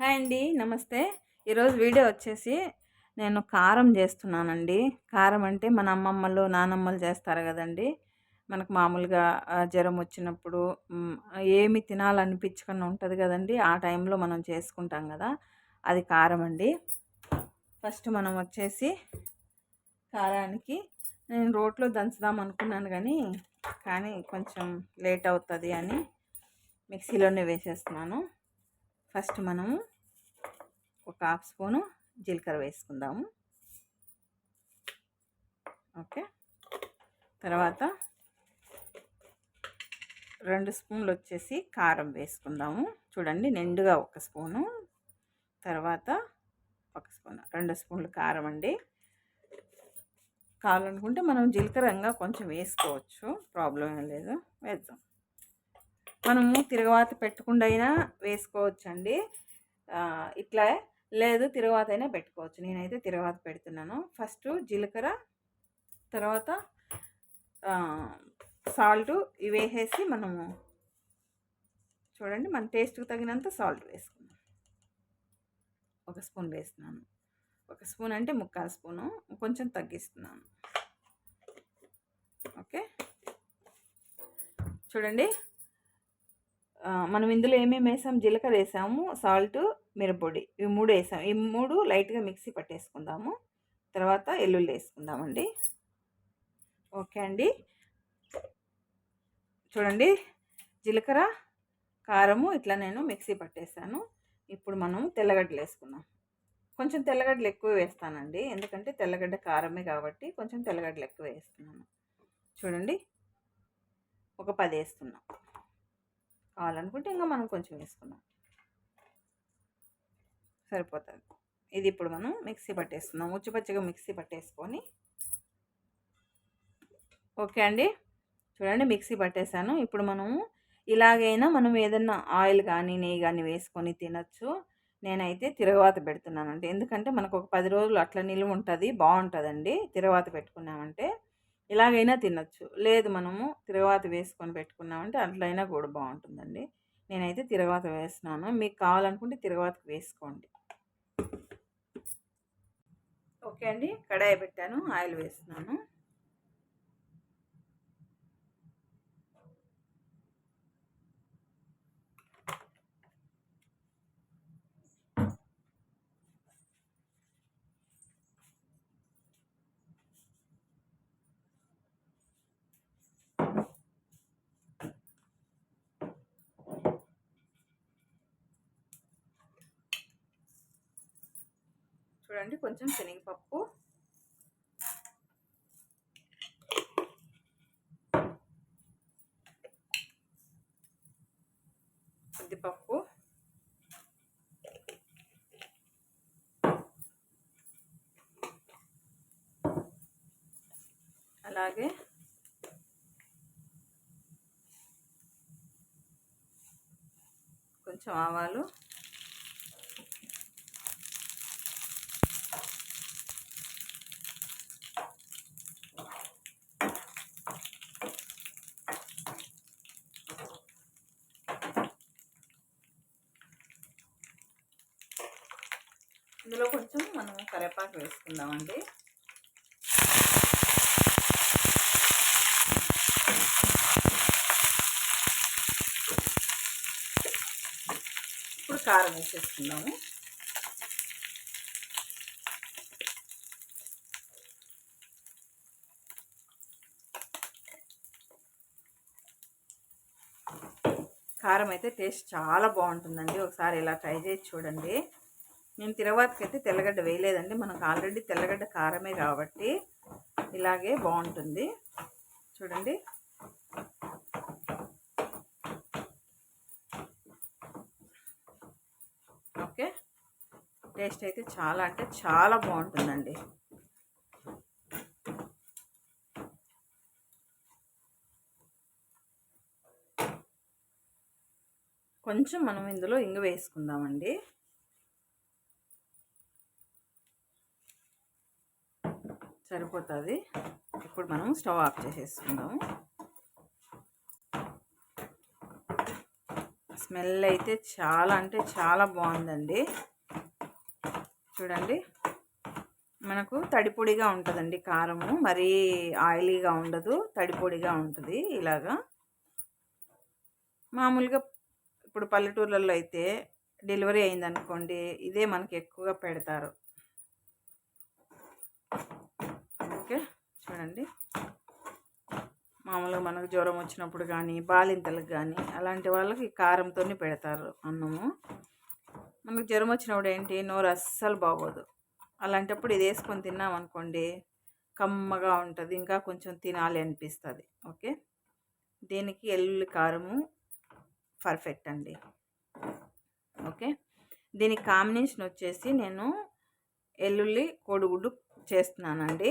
Hi అండి నమస్తే. ఈరోజు వీడియో వచ్చేసి నేను కారం చేస్తున్నానండి. కారం అంటే మన అమ్మమ్మలు నానమ్మలు చేస్తారు కదండి. మనకు మామూలుగా జ్వరం వచ్చినప్పుడు ఏమి తినాలనిపించకుండా ఉంటుంది కదండి. ఆ టైంలో మనం చేసుకుంటాం కదా. అది కారం అండి. ఫస్ట్ మనం వచ్చేసి కారానికి నేను రోట్లో దంచుదాం అనుకున్నాను కానీ కానీ కొంచెం లేట్ అవుతుంది అని మిక్సీలోనే వేసేస్తున్నాను. ఫస్ట్ మనము ఒక హాఫ్ స్పూను జీలకర్ర వేసుకుందాము. ఓకే. తర్వాత రెండు స్పూన్లు వచ్చేసి కారం వేసుకుందాము. చూడండి నిండుగా ఒక స్పూను. తర్వాత ఒక స్పూన్ రెండు స్పూన్లు కారం అండి. కావాలనుకుంటే మనం జీలకర్రంగా కొంచెం వేసుకోవచ్చు. ప్రాబ్లం ఏం లేదు. వేద్దాం. మనము తిరగవాత పెట్టకుండా అయినా వేసుకోవచ్చండి ఇట్లా లేదు తిరగవాత అయినా పెట్టుకోవచ్చు. నేనైతే తిరగవాత పెడుతున్నాను. ఫస్ట్ జీలకర్ర తర్వాత సాల్ట్ ఇవి వేసేసి మనము చూడండి మన టేస్ట్కి తగినంత సాల్ట్ వేసుకున్నాం ఒక స్పూన్ వేస్తున్నాను. ఒక స్పూన్ అంటే ముక్కాలు స్పూను. కొంచెం తగ్గిస్తున్నాను. ఓకే? చూడండి. మనం ఇందులో ఏమేమి వేసాం? జీలకర్ర వేసాము సాల్ట్ మిరపొడి ఇవి మూడు వేసాం. ఈ మూడు లైట్గా మిక్సీ పట్టేసుకుందాము. తర్వాత ఎల్లుల్లి వేసుకుందామండి. ఓకే అండి. చూడండి. జీలకర్ర కారము ఇట్లా నేను మిక్సీ పట్టేసాను. ఇప్పుడు మనం తెల్లగడ్డలు వేసుకుందాం. కొంచెం తెల్లగడ్డలు ఎక్కువ వేస్తానండి. ఎందుకంటే తెల్లగడ్డ కారమే కాబట్టి కొంచెం తెల్లగడ్డలు ఎక్కువ వేస్తున్నాను. చూడండి. ఒక పది వేస్తున్నాం. కావాలనుకుంటే ఇంకా మనం కొంచెం వేసుకుందాం. సరిపోతుంది. ఇది ఇప్పుడు మనం మిక్సీ పట్టేస్తున్నాం ఉచ్చిపచ్చిగా మిక్సీ పట్టేసుకొని. ఓకే అండి? చూడండి మిక్సీ పట్టేశాను. ఇప్పుడు మనము ఇలాగైనా మనం ఏదన్నా ఆయిల్ కానీ నెయ్యి కానీ వేసుకొని తినచ్చు. నేనైతే తిరగవాత పెడుతున్నానండి. ఎందుకంటే మనకు ఒక పది రోజులు అట్లా నిలువ ఉంటుంది బాగుంటుందండి తిరగవాత పెట్టుకున్నామంటే ఇలాగైనా తినచ్చు. లేదు మనము తిరగవాత వేసుకొని పెట్టుకున్నామంటే అట్లయినా కూడా బాగుంటుందండి. నేనైతే తిరగవాత వేస్తున్నాను. మీకు కావాలనుకుంటే తిరగవాతకు వేసుకోండి. ఓకే అండి. కడాయి పెట్టాను. ఆయిల్ వేస్తున్నాను. చూడండి కొంచెం శనగపప్పు. ఉద్దిపప్పు అలాగే కొంచెం ఆవాలు. ఇందులో కొంచెం మనం కరివేపాకు వేసుకుందామండి. ఇప్పుడు కారం వేసేసుకుందాము. కారం అయితే టేస్ట్ చాలా బాగుంటుందండి. ఒకసారి ఇలా ట్రై చేసి చూడండి. నేను తిరవాతకైతే తెల్లగడ్డ వేయలేదండి. మనకు ఆల్రెడీ తెల్లగడ్డ కారమే కాబట్టి ఇలాగే బాగుంటుంది. చూడండి. ఓకే. టేస్ట్ అయితే చాలా అంటే చాలా బాగుంటుందండి. కొంచెం మనం ఇందులో ఇంగు వేసుకుందామండి. సరిపోతుంది. ఇప్పుడు మనం స్టవ్ ఆఫ్ చేసేసుకుందాము స్మెల్ అయితే చాలా అంటే చాలా బాగుందండి. చూడండి. మనకు తడిపొడిగా ఉంటుందండి కారము. మరీ ఆయిలీగా ఉండదు తడిపొడిగా ఉంటుంది ఇలాగా. మామూలుగా ఇప్పుడు పల్లెటూర్లలో అయితే డెలివరీ అయిందనుకోండి ఇదే మనకి ఎక్కువగా పెడతారు. ఓకే. చూడండి. మామూలుగా మనకు జ్వరం వచ్చినప్పుడు కానీ బాలింతలకు కానీ అలాంటి వాళ్ళకి కారంతో పెడతారు అన్నము. మనకు జ్వరం వచ్చినప్పుడు ఏంటి? నోరు అస్సలు బాగోదు. అలాంటప్పుడు ఇది వేసుకొని తిన్నామనుకోండి కమ్మగా ఉంటుంది. ఇంకా కొంచెం తినాలి అనిపిస్తుంది. ఓకే. దీనికి ఎల్లుల్లి కారము పర్ఫెక్ట్ అండి. ఓకే. దీనికి కాంబినేషన్ వచ్చేసి నేను ఎల్లుల్లి కోడిగుడ్డు చేస్తున్నానండి.